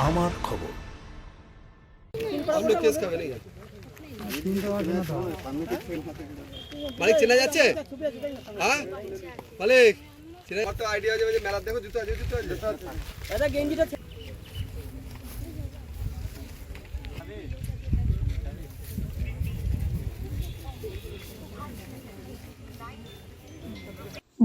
আমার খবর। মালিক চেনা যাচ্ছে? হ্যাঁ? মালিক।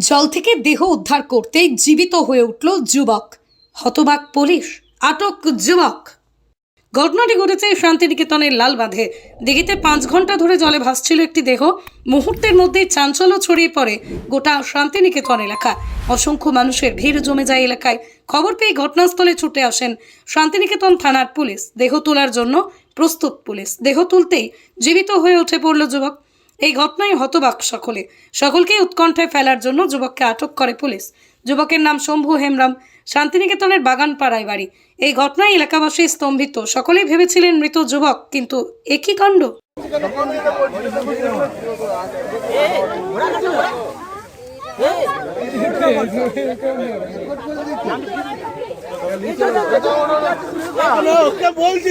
জল থেকে দেহ উদ্ধার করতে জীবিত হয়ে উঠল যুবক। হতবাক পুলিশ। আটক যুবক। ঘটনাটি ঘটেছে শান্তিনিকেতনের লালবাঁধে। দিঘিতে পাঁচ ঘণ্টা ধরে জলে ভাসছিল একটি দেহ। মুহূর্তের মধ্যেই চাঞ্চল্য ছড়িয়ে পড়ে গোটা শান্তিনিকেতন এলাকা। অসংখ্য মানুষের ভিড় জমে যায় এলাকায়। খবর পেয়ে ঘটনাস্থলে ছুটে আসেন শান্তিনিকেতন থানার পুলিশ। দেহ তোলার জন্য প্রস্তুত পুলিশ। দেহ তুলতেই জীবিত হয়ে উঠে পড়ল যুবক। এই ঘটনায় হতবাক সকলে। সকলকে উৎকণ্ঠায় ফেলার জন্য যুবককে আটক করে পুলিশ। যুবকের নাম শম্ভু হেমরাম শান্তিনিকেতনের বাগানপাড়ায় বাড়ি এই ঘটনায় এলাকাবাসী স্তম্ভিত সকলেই ভেবেছিলেন মৃত যুবক কিন্তু একই কাণ্ড বলছি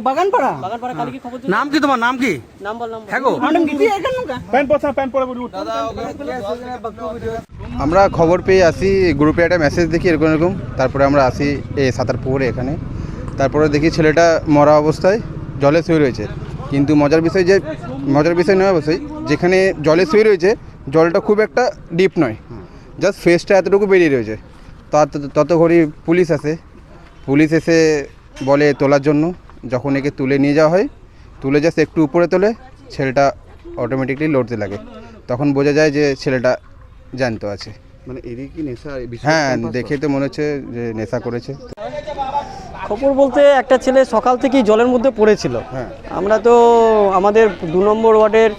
বাগানপাড়া? নিয়ে ও বাগানপাড়া নাম কি তোমার? নাম কি? হ্যাঁ গো। ম্যাডাম কি এখানে আমরা খবর পেয়ে আসি গ্রুপে একটা মেসেজ দেখি এরকম এরকম। তারপরে আমরা আসি এই সাঁতার পুকুরে এখানে। তারপরে দেখি ছেলেটা মরা অবস্থায় জলে শুয়ে রয়েছে। কিন্তু মজার বিষয় যে মজার বিষয় নয় অবশ্যই যেখানে জলে শুয়ে রয়েছে জলটা খুব একটা ডিপ নয়। জাস্ট ফেসটা এতটুকু বেরিয়ে রয়েছে। তত- তত ঘড়ি পুলিশ আসে। পুলিশ এসে বলে তোলার জন্য। যখন একে তুলে নিয়ে যাওয়া হয় তুলে জাস্ট একটু উপরে তোলে ছেলেটা অটোমেটিকলি লড়তে লাগে। তখন বোঝা যায় যে ছেলেটা জ্যান্ত আছে। মানে এরই কি নেশা? হ্যাঁ দেখে তো মনে হচ্ছে যে নেশা করেছে। খবর বলতে একটা ছেলে সকাল থেকেই জলের মধ্যে পড়েছিল। হ্যাঁ। আমরা তো আমাদের দু নম্বর ওয়ার্ডের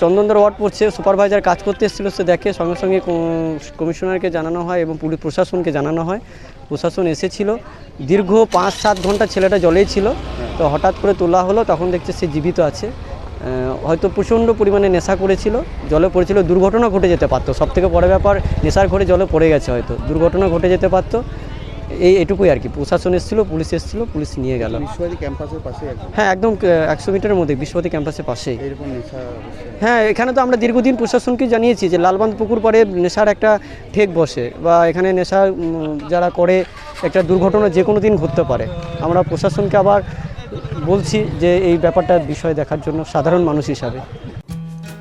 চন্দনদার ওয়ার্ড পড়ছে সুপারভাইজার কাজ করতে এসেছিল সে দেখে সঙ্গে সঙ্গে কমিশনারকে জানানো হয় এবং পুলিশ প্রশাসনকে জানানো হয়। প্রশাসন এসেছিল। দীর্ঘ পাঁচ সাত ঘণ্টা ছেলেটা জলেই ছিল। তো হঠাৎ করে তোলা হলো তখন দেখছে সে জীবিত আছে। হয়তো প্রচণ্ড পরিমাণে নেশা করেছিল জলে পড়েছিল দুর্ঘটনা ঘটে যেতে পারতো। সব থেকে বড় ব্যাপার নেশার ঘরে জলে পড়ে গেছে হয়তো দুর্ঘটনা ঘটে যেতে পারতো। এই এটুকুই আর কি প্রশাসন এসেছিল পুলিশ এসেছিল পুলিশ নিয়ে গেল। ক্যাম্পাসের পাশে হ্যাঁ একদম একশো মিটারের মধ্যে বিশ্বপতি ক্যাম্পাসের পাশেই। এরকম হ্যাঁ এখানে তো আমরা দীর্ঘদিন প্রশাসনকে জানিয়েছি যে লালবান্ধ পুকুর পরে নেশার একটা ঠেক বসে বা এখানে নেশা যারা করে একটা দুর্ঘটনা যে কোনো দিন ঘটতে পারে। আমরা প্রশাসনকে আবার বলছি যে এই ব্যাপারটা বিষয় দেখার জন্য সাধারণ মানুষ হিসাবে।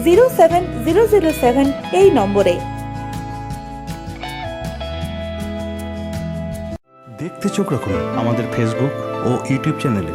zero seven zero zero seven এই নম্বরে। দেখতে চোখ রাখুন আমাদের ফেসবুক ও ইউটিউব চ্যানেলে